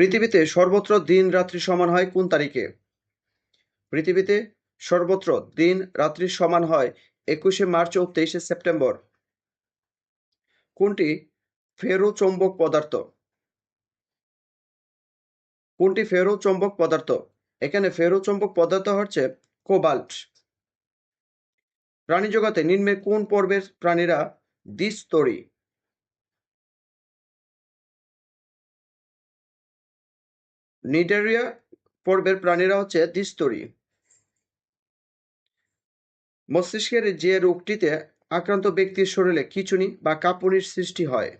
পৃথিবীতে সর্বত্র দিন রাত্রি সমান হয় কোন তারিখে? পৃথিবীতে সর্বত্র দিন রাত্রি সমান হয় একুশে মার্চ ও তেইশে সেপ্টেম্বর। কোনটি ফেরো চৌম্বক পদার্থ? কোনটি ফেরো চৌম্বক পদার্থ? এখানে ফেরো চৌম্বক পদার্থ হচ্ছে কোবাল্ট। প্রাণী জগতে নিম্নের কোন পর্বের প্রাণীরা দ্বিস্তরী? নিডারিয়া পর্বের প্রাণীরা হচ্ছে দ্বিস্তরী। মস্তিষ্কের যে রোগটিতে আক্রান্ত ব্যক্তির শরীরে খিঁচুনি বা কাঁপুনির সৃষ্টি হয়।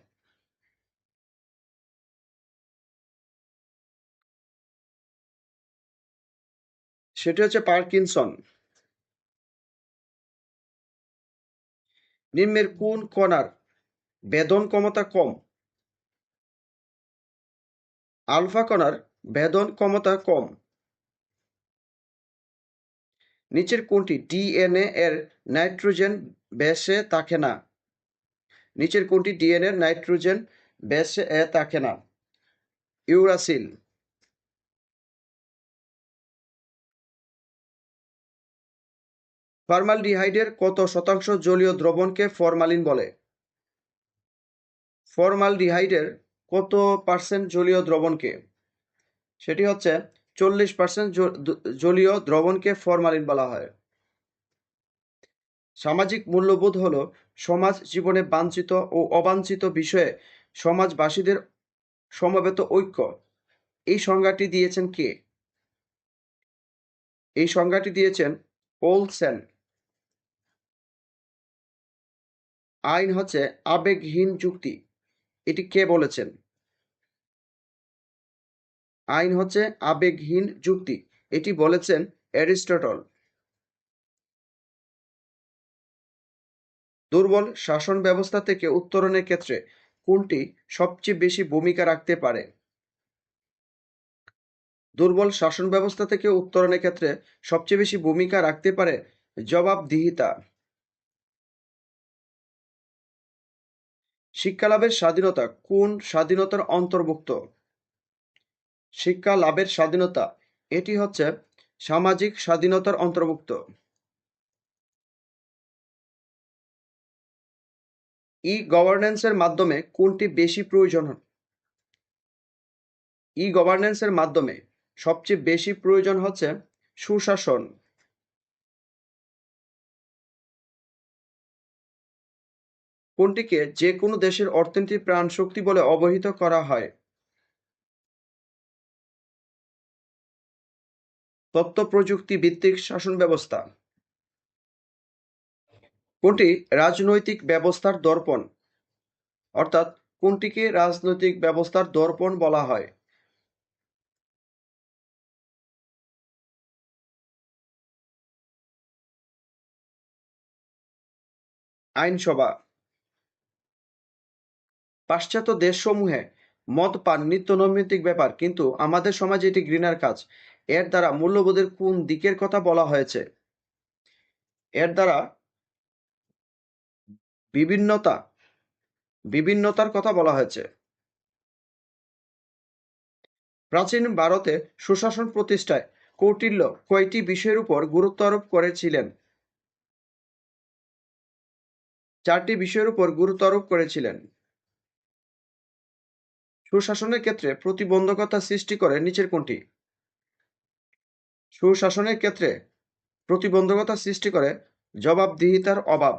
সেটি হচ্ছে পার্কিনসন। নিম্নের কোন কণার বেদন ক্ষমতা কম? আলফা কণার বেদন ক্ষমতা কম। নিচের কোনটি? ডিএনএ এর নাইট্রোজেন বেসে থাকে না। নিচের কোনটি? ডিএনএ নাইট্রোজেন বেসে থাকে না। ইউরাসিল। ফর্মালডিহাইডের কত শতাংশ জলীয় দ্রবণকে ফরমালিন বলে? ফর্মালডিহাইডের কত পার্সেন্ট জলীয় দ্রবণকে? সেটি হচ্ছে চল্লিশ পার্সেন্ট জলীয় দ্রবণকে ফরমালিন বলা হয়। সামাজিক মূল্যবোধ হল সমাজ জীবনে বাঞ্ছিত ও অবাঞ্ছিত বিষয়ে সমাজবাসীদের সমবেত ঐক্য। এই সংজ্ঞাটি দিয়েছেন কে? এই সংজ্ঞাটি দিয়েছেন ওলসেন। আইন হচ্ছে আবেগহীন যুক্তি। এটি কে বলেছেন? আইন হচ্ছে আবেগহীন যুক্তি। এটি বলেছেন অ্যারিস্টটল। দুর্বল শাসন ব্যবস্থা থেকে উত্তরণের ক্ষেত্রে কোনটি সবচেয়ে বেশি ভূমিকা রাখতে পারে? দুর্বল শাসন ব্যবস্থা থেকে উত্তরণের ক্ষেত্রে সবচেয়ে বেশি ভূমিকা রাখতে পারে জবাবদিহিতা। শিক্ষালাভের স্বাধীনতা কোন স্বাধীনতার অন্তর্ভুক্ত? শিক্ষা লাভের স্বাধীনতা। এটি হচ্ছে সামাজিক স্বাধীনতার অন্তর্ভুক্ত। ই গভর্নেন্সের মাধ্যমে কোনটি বেশি প্রয়োজন ই গভর্নেন্সের মাধ্যমে সবচেয়ে বেশি প্রয়োজন হচ্ছে সুশাসন। কোনটিকে যে কোনো দেশের অর্থনীতির প্রাণ শক্তি বলে অবহিত করা হয়। তথ্য প্রযুক্তি ভিত্তিক শাসন ব্যবস্থা। কোনটি রাজনৈতিক ব্যবস্থার দর্পণ? অর্থাৎ কোনটিকে রাজনৈতিক ব্যবস্থার দর্পণ বলা হয়? আইনসভা। পাশ্চাত্য দেশসমূহে মদ পান, নিত্য নৈমিত্তিক ব্যাপার, কিন্তু আমাদের সমাজে এটি ঘৃণার কাজ। এর দ্বারা মূল্যবোধের কোন দিকের কথা বলা হয়েছে? এর দ্বারা বিভিন্নতা, বিভিন্নতার কথা বলা হয়েছে। প্রাচীন ভারতে সুশাসন প্রতিষ্ঠায় কৌটিল্য কয়টি বিষয়ের উপর গুরুত্ব আরোপ করেছিলেন? চারটি বিষয়ের উপর গুরুত্ব আরোপ করেছিলেন। সুশাসনের ক্ষেত্রে প্রতিবন্ধকতা সৃষ্টি করে নিচের কোনটি? সুশাসনের ক্ষেত্রে প্রতিবন্ধকতা সৃষ্টি করে জবাবদিহিতার অভাব।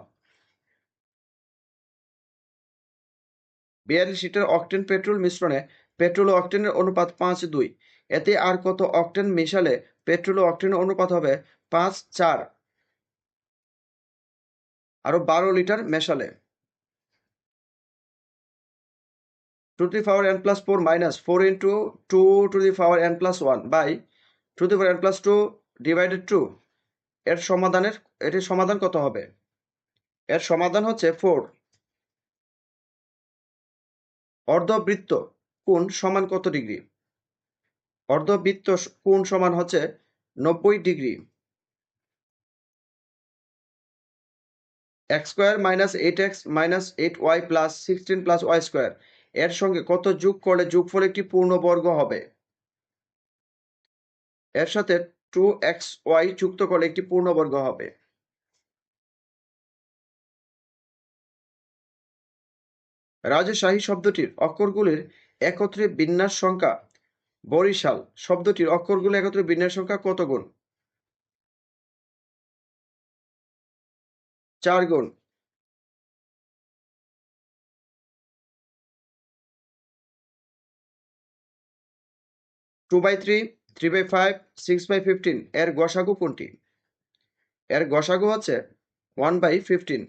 বিয়াল্লিশ লিটার অকটেন পেট্রোল মিশ্রণে পেট্রোল ও অকটেনের অনুপাত পাঁচ দুই। এতে আর কত অকটেন মেশালে পেট্রোল ও অকটেনের অনুপাত হবে পাঁচ চার। আরও বারো litre মেশালে। Two the power n plus four minus four into two two the power n plus one by two the power n plus two divided two এর সমাধানের এটির সমাধান কত হবে? এর সমাধান হচ্ছে ফোর অর্ধবৃত্ত কোণ সমান কত ডিগ্রি? অর্ধবৃত্ত কোণ সমান হচ্ছে নব্বই degree. X square minus eight x minus eight y plus sixteen plus y square এর সঙ্গে কত যোগ করলে যোগফল একটি পূর্ণবর্গ হবে? এর সাথে টু এক্স ওয়াই যুক্ত করলে একটি পূর্ণবর্গ হবে। রাজশাহী শব্দটির অক্ষরগুলির একত্রে বিন্যাস সংখ্যা, বরিশাল শব্দটির অক্ষরগুলো একত্রে বিন্যাস সংখ্যা কত গুণ? চার গুণ। Two by three three by five six by fifteen এর গসাগু কোনটি? এর গসাগু হচ্ছে ওয়ান বাই ফিফটিন